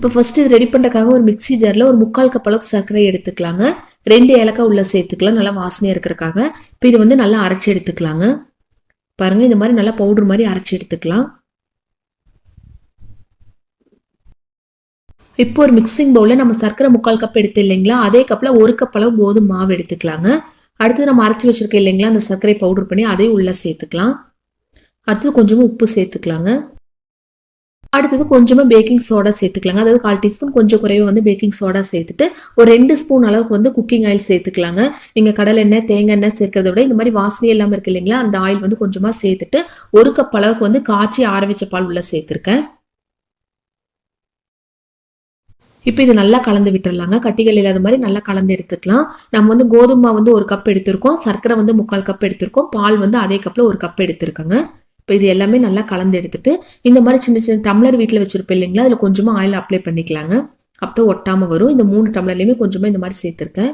இப்போ ஃபஸ்ட்டு இது ரெடி பண்ணுறதுக்காக ஒரு மிக்ஸி ஜாரில் ஒரு முக்கால் கப் அளவுக்கு சர்க்கரை எடுத்துக்கலாங்க. ரெண்டு ஏலக்காய் உள்ளே சேர்த்துக்கலாம் நல்லா வாசனையாக இருக்கிறக்காக இப்போ இது வந்து நல்லா அரைச்சி எடுத்துக்கலாங்க. பாருங்கள் இந்த மாதிரி நல்லா பவுடர் மாதிரி அரைச்சி எடுத்துக்கலாம். இப்போ ஒரு மிக்சிங் பவுலில் நம்ம சர்க்கரை முக்கால் கப் எடுத்து இல்லைங்களா? அதே கப்பில் ஒரு கப் அளவு கோதுமை மாவு எடுத்துக்கலாங்க. அடுத்து நம்ம அரைச்சி வச்சுருக்கோம் இல்லைங்களா அந்த சர்க்கரை பவுடர் பண்ணி அதையும் உள்ளே சேர்த்துக்கலாம். அடுத்து கொஞ்சமாக உப்பு சேர்த்துக்கலாங்க. அடுத்தது கொஞ்சமாக பேக்கிங் சோடா சேர்த்துக்கலாங்க. அதாவது கால் டீஸ்பூன் கொஞ்சம் குறைவாக வந்து பேக்கிங் சோடா சேர்த்துட்டு ஒரு ரெண்டு ஸ்பூன் அளவுக்கு வந்து குக்கிங் ஆயில் சேர்த்துக்கலாங்க. நீங்கள் கடலை எண்ணெய் தேங்காய் எண்ணெய் சேர்க்கறத விட இந்த மாதிரி வாசனை இல்லாமல் இருக்கு இல்லைங்களா? அந்த ஆயில் வந்து கொஞ்சமாக சேர்த்துட்டு ஒரு கப் அளவுக்கு வந்து காய்ச்சி ஆரம்பிச்ச பால் உள்ள சேர்த்துருக்கேன். இப்போ இது நல்லா கலந்து விட்டுடலாங்க கட்டிகள் இல்லாத மாதிரி நல்லா கலந்து எடுத்துக்கலாம். நம்ம வந்து கோதுமை வந்து ஒரு கப் எடுத்திருக்கோம். சர்க்கரை வந்து முக்கால் கப் எடுத்திருக்கோம். பால் வந்து அதே கப்பில் ஒரு கப் எடுத்திருக்கோங்க. இப்போ இது எல்லாமே நல்லா கலந்து எடுத்துட்டு இந்த மாதிரி சின்ன சின்ன டம்ளர் வீட்டில் வச்சிருப்பேன் இல்லைங்களா? அதில் கொஞ்சமாக ஆயில் அப்ளை பண்ணிக்கலாங்க. அப்போ ஒட்டாமல் வரும். இந்த மூணு டம்ளர்லையுமே கொஞ்சமாக இந்த மாதிரி சேர்த்துருக்கேன்.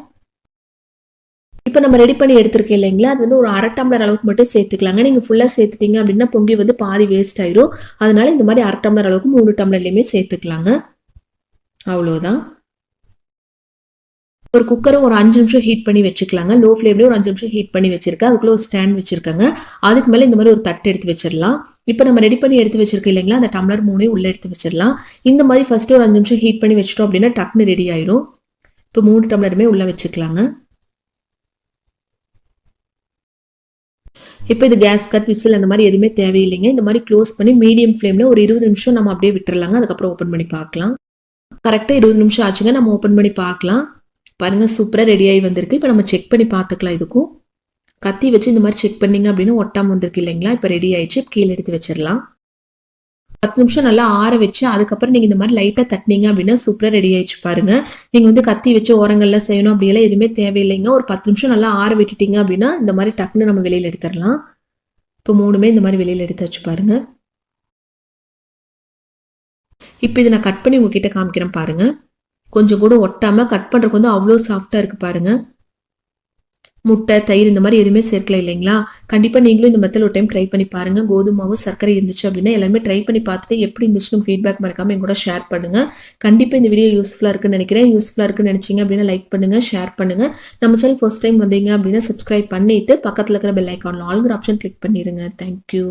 இப்போ நம்ம ரெடி பண்ணி எடுத்திருக்கேன் இல்லைங்களா? அது வந்து ஒரு அரை டம்ளர் அளவுக்கு மட்டும் சேர்த்துக்கலாங்க. நீங்கள் ஃபுல்லாக சேர்த்துட்டீங்க அப்படின்னா பொங்கி வந்து பாதி வேஸ்ட் ஆயிரும். அதனால இந்த மாதிரி அரை டம்ளர் அளவுக்கு மூணு டம்ளர்லையுமே சேர்த்துக்கலாங்க. அவ்வளோதான் ஒரு குக்கரை ஒரு அஞ்சு நிமிஷம் ஹீட் பண்ணி வச்சுக்கலாங்க. லோ ஃப்ளேம்லேயே ஒரு அஞ்சு நிமிஷம் ஹீட் பண்ணி வச்சிருக்கேன். அதுக்குள்ளே ஒரு ஸ்டாண்ட் வச்சிருக்காங்க. அதுக்கு மேலே இந்த மாதிரி ஒரு தட்டு எடுத்து வச்சிடலாம். இப்போ நம்ம ரெடி பண்ணி எடுத்து வச்சிருக்கோம் இல்லைங்களா? அந்த டம்ளர் மூணையும் உள்ளே எடுத்து வச்சிடலாம். இந்த மாதிரி ஃபஸ்ட்டு ஒரு அஞ்சு நிமிஷம் ஹீட் பண்ணி வச்சிட்டோம் அப்படின்னா டக்குன்னு ரெடி ஆயிரும். இப்போ மூணு டம்ளருமே உள்ளே வச்சுக்கலாங்க. இப்போ இது கேஸ் கட் விசில் அந்த மாதிரி எதுவுமே தேவையில்லைங்க. இந்த மாதிரி க்ளோஸ் பண்ணி மீடியம் ஃப்ளேமில் ஒரு இருபது நிமிஷம் நம்ம அப்படியே விட்டுறலாங்க. அதுக்கப்புறம் ஓப்பன் பண்ணி பார்க்கலாம். கரெக்டாக இருபது நிமிஷம் ஆச்சுங்க. நம்ம ஓப்பன் பண்ணி பார்க்கலாம். பாருங்கள் சூப்பராக ரெடி ஆகி வந்திருக்கு. இப்போ நம்ம செக் பண்ணி பார்த்துக்கலாம் இதுக்கும். கத்தி வச்சு இந்த மாதிரி செக் பண்ணீங்க அப்படின்னா ஒட்டாமல் வந்திருக்கு இல்லைங்களா? இப்போ ரெடி ஆயிடுச்சு. கீழே எடுத்து வச்சிடலாம். பத்து நிமிஷம் நல்லா ஆற வச்சு அதுக்கப்புறம் நீங்கள் இந்த மாதிரி லைட்டாக தட்டினீங்க அப்படின்னா சூப்பராக ரெடி ஆயிடுச்சு பாருங்க. நீங்கள் வந்து கத்தி வச்சு ஓரங்கள்லாம் செய்யணும் அப்படியெல்லாம் எதுவுமே தேவையில்லைங்க. ஒரு பத்து நிமிஷம் நல்லா ஆற விட்டுட்டீங்க அப்படின்னா இந்த மாதிரி டக்குன்னு நம்ம வெளியில் எடுத்துடலாம். இப்போ மூணுமே இந்த மாதிரி வெளியில் எடுத்து வச்சு பாருங்கள் இப்போ இதை நான் கட் பண்ணி உங்ககிட்ட காமிக்கிறேன் பாருங்கள் கொஞ்சம் கூட ஒட்டாமல் கட் பண்ணுறதுக்கு வந்து அவ்வளோ சாஃப்டாக இருக்குது பாருங்க. முட்டை தயிர் இந்த மாதிரி எதுவுமே சேர்க்கல இல்லைங்களா? கண்டிப்பாக நீங்களும் இந்த மெத்தட் ஒரு டைம் ட்ரை பண்ணி பாருங்கள் கோதுமாவும் சர்க்கரை இருந்துச்சு அப்படின்னா எல்லாமே ட்ரை பண்ணி பார்த்துட்டு எப்படி இருந்துச்சுன்னு ஃபீட்பேக் மறக்காமல் என் கூட ஷேர் பண்ணுங்கள் கண்டிப்பாக இந்த வீடியோ யூஸ்ஃபுல்லாக இருக்குன்னு நினைக்கிறேன். யூஸ்ஃபுல்லாக இருக்குன்னு நினச்சிங்க அப்படின்னா லைக் பண்ணுங்கள் ஷேர் பண்ணுங்கள் நம்ம சேனல் ஃபர்ஸ்ட் டைம் வந்தீங்க அப்படின்னா சப்ஸ்கிரைப் பண்ணிவிட்டு பக்கத்தில் இருக்கிற பெல் ஐக்கான் ஆல்கிற ஆப்ஷன் கிளிக் பண்ணிடுங்க தேங்க்யூ